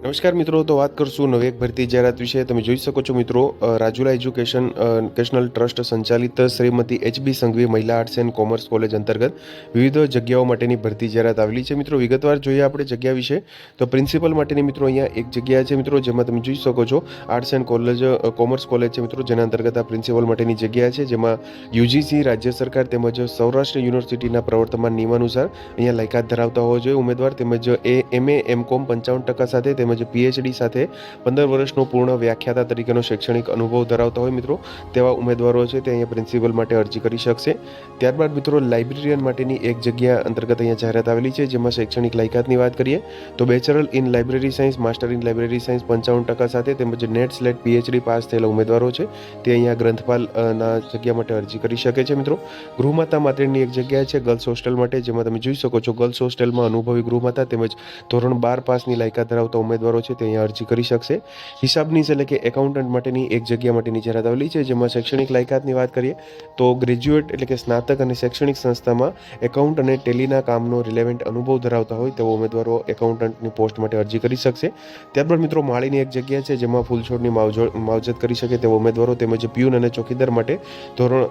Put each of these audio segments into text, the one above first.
નમસ્કાર મિત્રો, તો વાત કરશું નવી એક ભરતી જાહેરાત વિશે. તમે જોઈ શકો છો મિત્રો રાજુલા એજ્યુકેશન એજ્યુકેશનલ ટ્રસ્ટ સંચાલિત શ્રીમતી એચબી સંઘવી મહિલા આર્ટ્સ એન્ડ કોમર્સ કોલેજ અંતર્ગત વિવિધ જગ્યાઓ માટેની ભરતી જાહેરાત આવેલી છે. મિત્રો, વિગતવાર જોઈએ આપણે જગ્યા વિશે, તો પ્રિન્સિપલ માટેની મિત્રો અહીંયા એક જગ્યા છે મિત્રો, જેમાં તમે જોઈ શકો છો arts and college commerce college છે મિત્રો, જેના અંતર્ગત આ પ્રિન્સિપલ માટેની જગ્યા છે, જેમાં યુજીસી, રાજ્ય સરકાર તેમજ સૌરાષ્ટ્ર યુનિવર્સિટીના પ્રવર્તમાન નિયમાનુસાર અહીંયા લાયકાત ધરાવતા હોવા જોઈએ. ઉમેદવાર તેમજ એ એમએ એમ કોમ પંચાવન ટકા સાથે તેમજ પીએચડી સાથે પંદર વર્ષનો પૂર્ણ વ્યાખ્યાતા તરીકેનો શૈક્ષણિક અનુભવ ધરાવતા હોય મિત્રો, તેવા ઉમેદવારો છે તે અહીંયા પ્રિન્સિપલ માટે અરજી કરી શકશે. ત્યારબાદ મિત્રો લાઇબ્રેરિયન માટેની એક જગ્યા અંતર્ગત અહીંયા જાહેરાત આવેલી છે, જેમાં શૈક્ષણિક લાયકાતની વાત કરીએ, તો bachelor in library science master in library science પંચાવન ટકા સાથે તેમજ નેટ સ્લેટ પીએચડી પાસ થયેલા ઉમેદવારો છે, તે અહીંયા ગ્રંથપાલના જગ્યા માટે અરજી કરી શકે છે મિત્રો. ગૃહમાતા માટેની એક જગ્યા છે ગર્લ્સ હોસ્ટેલ માટે, જેમાં તમે જોઈ શકો છો ગર્લ્સ હોસ્ટેલમાં અનુભવી ગૃહમાતા તેમજ ધોરણ બાર પાસની લાયકાત ધરાવતા ઉમેદવારો છે તે અહીંયા અરજી કરી શકશે. હિસાબની એટલે કે એકાઉન્ટન્ટ માટેની એક જગ્યા માટેની જાહેરાત આવેલી છે, જેમાં શૈક્ષણિક લાયકાતની વાત કરીએ, તો ગ્રેજ્યુએટ એટલે કે સ્નાતક અને શૈક્ષણિક સંસ્થામાં એકાઉન્ટ અને ટેલીના કામનો રિલેવન્ટ અનુભવ ધરાવતા હોય તેવા ઉમેદવારો એકાઉન્ટન્ટની પોસ્ટ માટે અરજી કરી શકશે. ત્યારબાદ મિત્રો, માળીની એક જગ્યા છે, જેમાં ફૂલછોડની છોડની માવજત કરી શકે તેવા ઉમેદવારો તેમજ પ્યુન અને ચોકીદાર માટે ધોરણ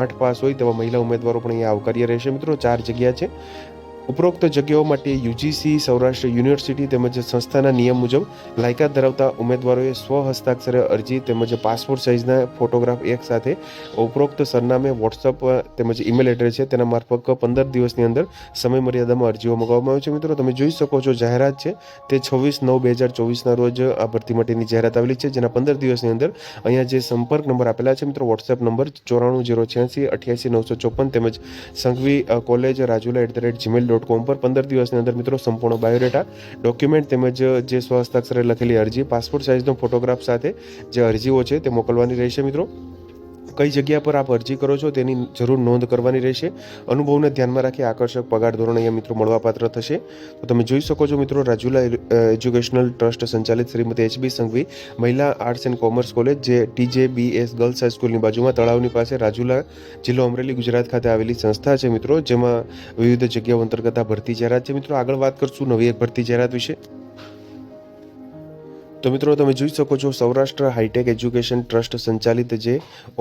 આઠ પાસ હોય તેવા મહિલા ઉમેદવારો પણ અહીંયા આવકાર્ય રહેશે. મિત્રો, ચાર જગ્યા છે. ઉપરોક્ત જગ્યાઓ માટે યુજીસી, સૌરાષ્ટ્ર યુનિવર્સિટી તેમજ સંસ્થાના નિયમ મુજબ લાયકાત ધરાવતા ઉમેદવારોએ સ્વ હસ્તાક્ષરે અરજી તેમજ પાસપોર્ટ સાઇઝના ફોટોગ્રાફ એક સાથે ઉપરોક્ત સરનામે, વોટ્સઅપ તેમજ ઈમેલ એડ્રેસ છે. તેના મારફત પંદર દિવસની અંદર સમય મર્યાદામાં અરજીઓ મંગાવવામાં આવી છે. મિત્રો, તમે જોઈ શકો છો જાહેરાત છે. તે છવ્વીસ નવ બે હજાર ચોવીસના રોજ આ ભરતી માટેની જાહેરાત આવેલી છે, જેના પંદર દિવસની અંદર અહીંયા જે સંપર્ક નંબર આપેલા છે મિત્રો વોટ્સએપ નંબર ચોરાણું જીરો છ્યાસી અઠ્યાસી નવસો ચોપન તેમજ Sanghvi college Rajula at the rate gmail dot com પર પંદર દિવસની અંદર મિત્રો સંપૂર્ણ બાયોડેટા ડોક્યુમેન્ટ તેમજ જે સ્વહસ્તાક્ષરે લખેલી અરજી પાસપોર્ટ સાઇઝનો ફોટોગ્રાફ સાથે જે અરજીઓ છે તે મોકલવાની રહેશે મિત્રો. કઈ જગ્યા પર આપ અરજી કરો છો તેની જરૂર નોંધ કરવાની રહેશે. અનુભવને ધ્યાનમાં રાખી આકર્ષક પગાર ધોરણ અહીંયા મિત્રો મળવાપાત્ર થશે. તો તમે જોઈ શકો છો મિત્રો, રાજુલા એજ્યુકેશનલ ટ્રસ્ટ સંચાલિત શ્રીમતી એચબી સંઘવી મહિલા આર્ટ્સ એન્ડ કોમર્સ કોલેજ, જે T J B S girls હાઈસ્કૂલની બાજુમાં તળાવની પાસે રાજુલા જિલ્લો અમરેલી, ગુજરાત ખાતે આવેલી સંસ્થા છે મિત્રો, જેમાં વિવિધ જગ્યાઓ અંતર્ગત આ ભરતી જાહેરાત છે. મિત્રો આગળ વાત કરશું નવી એક ભરતી જાહેરાત વિશે. તો મિત્રો તમે જોઈ શકો છો સૌરાષ્ટ્ર હાઈટેક એજ્યુકેશન ટ્રસ્ટ સંચાલિત જે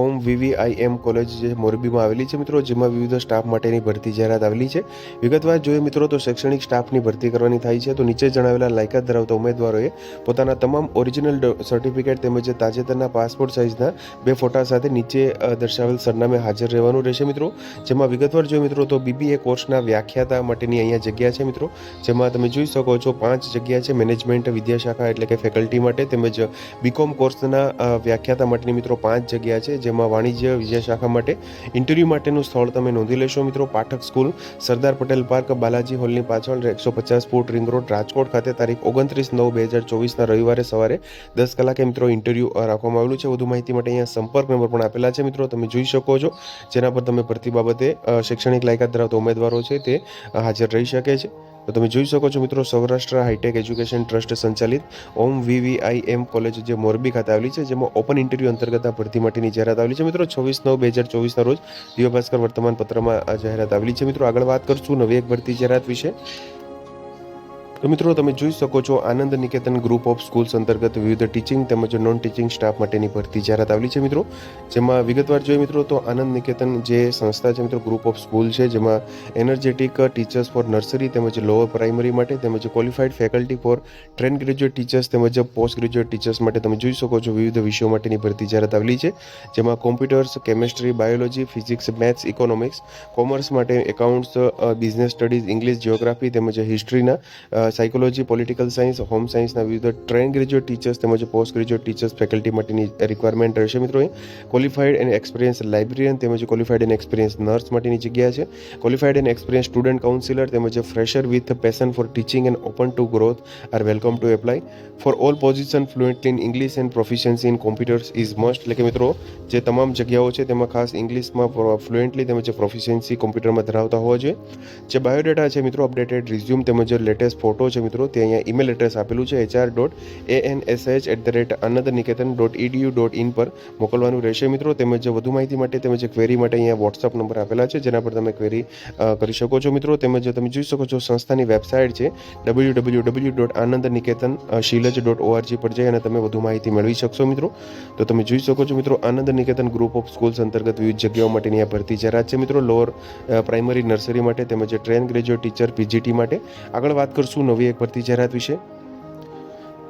ઓમ વીવીઆઈએમ કોલેજ જે મોરબીમાં આવેલી છે મિત્રો, જેમાં વિવિધ સ્ટાફ માટેની ભરતી જાહેરાત આવેલી છે. વિગતવાર જોઈએ મિત્રો તો શૈક્ષણિક સ્ટાફની ભરતી કરવાની થાય છે. તો નીચે જણાવેલા લાયકાત ધરાવતા ઉમેદવારોએ પોતાના તમામ ઓરિજિનલ સર્ટિફિકેટ તેમજ તાજેતરના પાસપોર્ટ સાઇઝના બે ફોટા સાથે નીચે દર્શાવેલ સરનામે હાજર રહેવાનું રહેશે મિત્રો. જેમાં વિગતવાર જોઈએ મિત્રો તો બીબીએ કોર્સના વ્યાખ્યાતા માટેની અહીંયા જગ્યા છે મિત્રો. જેમાં તમે જોઈ શકો છો પાંચ જગ્યા છે. મેનેજમેન્ટ, વિદ્યાશાખા એટલે કે ફેકલ્ટી માટે તેમજ બીકોમ કોર્સના વ્યાખ્યાતા માટેની મિત્રો પાંચ જગ્યા છે, જેમાં વાણિજ્ય, વિજય શાખા માટે ઇન્ટરવ્યૂ માટેનું સ્થળ તમે નોંધી લેશો મિત્રો. પાઠક સ્કૂલ, સરદાર પટેલ પાર્ક, બાલાજી હોલની પાછળ, એકસો પચાસ ફૂટ રિંગ રોડ, રાજકોટ ખાતે તારીખ ઓગણત્રીસ નવ બે હજાર ચોવીસના રવિવારે સવારે દસ કલાકે મિત્રો ઇન્ટરવ્યૂ રાખવામાં આવેલું છે. વધુ માહિતી માટે અહીંયા સંપર્ક નંબર પણ આપેલા છે મિત્રો. તમે જોઈ શકો છો. જેના પર તમે ભરતી બાબતે શૈક્ષણિક લાયકાત ધરાવતા ઉમેદવારો છે તે હાજર રહી શકે છે. તો તમે જોઈ શકો છો મિત્રો, સૌરાષ્ટ્ર હાઈટેક એજ્યુકેશન ટ્રસ્ટ સંચાલિત ઓમ વીવીઆઈએમ કોલેજ જે મોરબી ખાતે આવેલી છે, જેમાં ઓપન ઇન્ટરવ્યૂ અંતર્ગત આ ભરતી માટેની જાહેરાત આવેલી છે. મિત્રો, છવ્વીસ નવ બે હજાર ચોવીસના રોજ દિવ્ય ભાસ્કર વર્તમાન પત્રમાં આ જાહેરાત આવેલી છે. મિત્રો, આગળ વાત કરશું નવી એક ભરતી જાહેરાત વિશે. તો મિત્રો, તમે જોઈ શકો છો Anand Niketan group of schools અંતર્ગત વિવિધ ટીચિંગ તેમજ નોન ટીચિંગ સ્ટાફ માટેની ભરતી જાહેરાત આવેલી છે મિત્રો. જેમાં વિગતવાર જોઈએ મિત્રો, તો આનંદ નિકેતન જે સંસ્થા છે મિત્રો ગ્રુપ ઓફ સ્કૂલ છે, જેમાં એનર્જેટિક ટીચર્સ ફોર નર્સરી તેમજ લોઅર પ્રાઇમરી માટે તેમજ qualified faculty for train graduate teachers તેમજ પોસ્ટ ગ્રેજ્યુએટ ટીચર્સ માટે તમે જોઈ શકો છો વિવિધ વિષયો માટેની ભરતી જાહેરાત આવેલી છે. જેમાં computers chemistry biology physics maths economics commerce માટે accounts business studies English geography તેમજ હિસ્ટ્રીના સાયકોલોજી પોલિટિકલ સાયન્સ હોમ સાયન્સના વિવિધ ટ્રેન ગ્રેજ્યુએટ ટીચર્સ તેમજ પોસ્ટ ગ્રેજ્યુએટ ટીચર્સ ફેકલ્ટી માટેની રિક્વાયરમેન્ટ રહેશે મિત્રો ક્વોલિફાઈડ એન્ડ એક્સપિરિયન્સ લાઇબ્રેરિયન તેમજ ક્વોલિફાઈડ એન્ડ એક્સપિરિયન્સ નર્સ માટેની જગ્યા છે. Qualified and experience student counsellor તેમજ fresher with passion for teaching and open to growth are welcome to apply for all position fluently in English and proficiency in computers is must એટલે કે મિત્રો, જે તમામ જગ્યાઓ છે તેમાં ખાસ ઇંગ્લિશમાં ફ્લુએન્ટલી તેમજ પ્રોફિશિયન્સી કોમ્પ્યુટરમાં ધરાવતા હોવા જોઈએ. જે બાયોડેટા છે મિત્રો અપડેટેડ રિઝ્યુમ તેમજ લેટેસ્ટ ફોટો છે મિત્રો, તે અહીંયા ઈમેલ એડ્રેસ આપેલું છે HR dot A N S H at the rate Anand Niketan dot EDU dot in પર મોકલવાનું રહેશે મિત્રો. તેમજ વધુ માહિતી માટે તેમજ ક્વેરી માટે અહીંયા વોટ્સઅપ નંબર આપેલા છે, જેના પર તમે ક્વેરી કરી શકો છો મિત્રો. તેમજ તમે જોઈ શકો છો સંસ્થાની વેબસાઇટ છે W W W dot Anand Niketan Shilaj dot ORG પર જઈ અને તમે વધુ માહિતી મેળવી શકશો મિત્રો. તો તમે જોઈ શકો છો મિત્રો Anand Niketan group of schools અંતર્ગત વિવિધ જગ્યાઓ માટેની આ ભરતી જાહેરાત છે મિત્રો. લોઅર પ્રાઇમરી નર્સરી માટે તેમજ ટ્રેન ગ્રેજ્યુએટ ટીચર પીજીટી માટે. આગળ વાત કરશું નવી એક ભરતી જાહેરાત વિશે?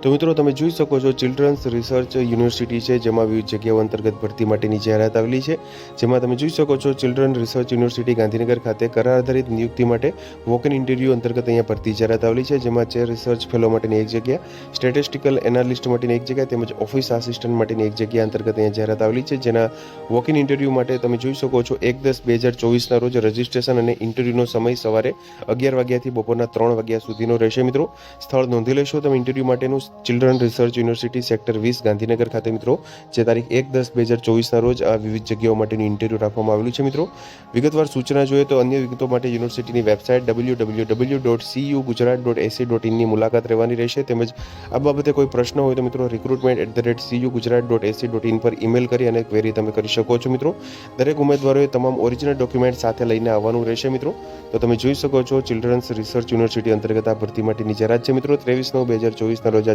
તો મિત્રો, તમે જોઈ શકો છો ચિલ્ડ્રન્સ રિસર્ચ યુનિવર્સિટી છે, જેમાં વિવિધ જગ્યાઓ અંતર્ગત ભરતી માટેની જાહેરાત આવેલી છે. જેમાં તમે જોઈ શકો છો ચિલ્ડ્રન રિસર્ચ યુનિવર્સિટી ગાંધીનગર ખાતે કરાર આધારિત નિયુક્તિ માટે વોક ઇન ઇન્ટરવ્યૂ અંતર્ગત અહીંયા ભરતી જાહેરાત આવેલી છે, જેમાં ચેર રિસર્ચ ફેલો માટેની એક જગ્યા સ્ટેટિસ્ટિકલ એનાલિસ્ટ માટેની એક જગ્યા, તેમજ ઓફિસ આસિસ્ટન્ટ માટેની એક જગ્યા અંતર્ગત અહીંયા જાહેરાત આવેલી છે. જેના વોક ઇન ઇન્ટરવ્યૂ માટે તમે જોઈ શકો છો એક દસ બે હજાર ચોવીસના રોજ રજિસ્ટ્રેશન અને ઇન્ટરવ્યૂનો સમય સવારે અગિયાર વાગ્યાથી બપોરના ત્રણ વાગ્યા સુધીનો રહેશે મિત્રો. સ્થળ નોંધી લેશો, તમે ઇન્ટરવ્યૂ માટેનું ચિલ્ડ્રન રિસર્ચ યુનિવર્સિટી સેક્ટર વીસ, ગાંધીનગર ખાતે મિત્રો. જે તારીખ એક દસ બે હજાર ચોવીસના રોજ આ વિવિધ જગ્યાઓ માટેનું ઇન્ટરવ્યૂ રાખવામાં આવેલું છે મિત્રો. વિગતવાર સૂચના જોઈએ તો અન્ય વિગતો માટે યુનિવર્સિટીની website W W W dot CU Gujarat dot AC dot ઇનની મુલાકાત રહેવાની રહેશે. તેમજ આ બાબતે કોઈ પ્રશ્ન હોય તો મિત્રો recruitment at the rate CU Gujarat dot AC dot in પર ઈમેલ કરી અને ક્વેરી તમે કરી શકો છો મિત્રો. દરેક ઉમેદવારોએ તમામ ઓરિજિનલ ડોક્યુમેન્ટ સાથે લઈને આવવાનું રહેશે મિત્રો. તો તમે જોઈ શકો છો ચિલ્ડ્રન્સ રિસર્ચ યુનિવર્સિટી અંતર્ગત આ ભરતી માટેની જાહેરાત છે મિત્રો. ત્રેવીસ નવ બે હજાર ચોવીસના રોજ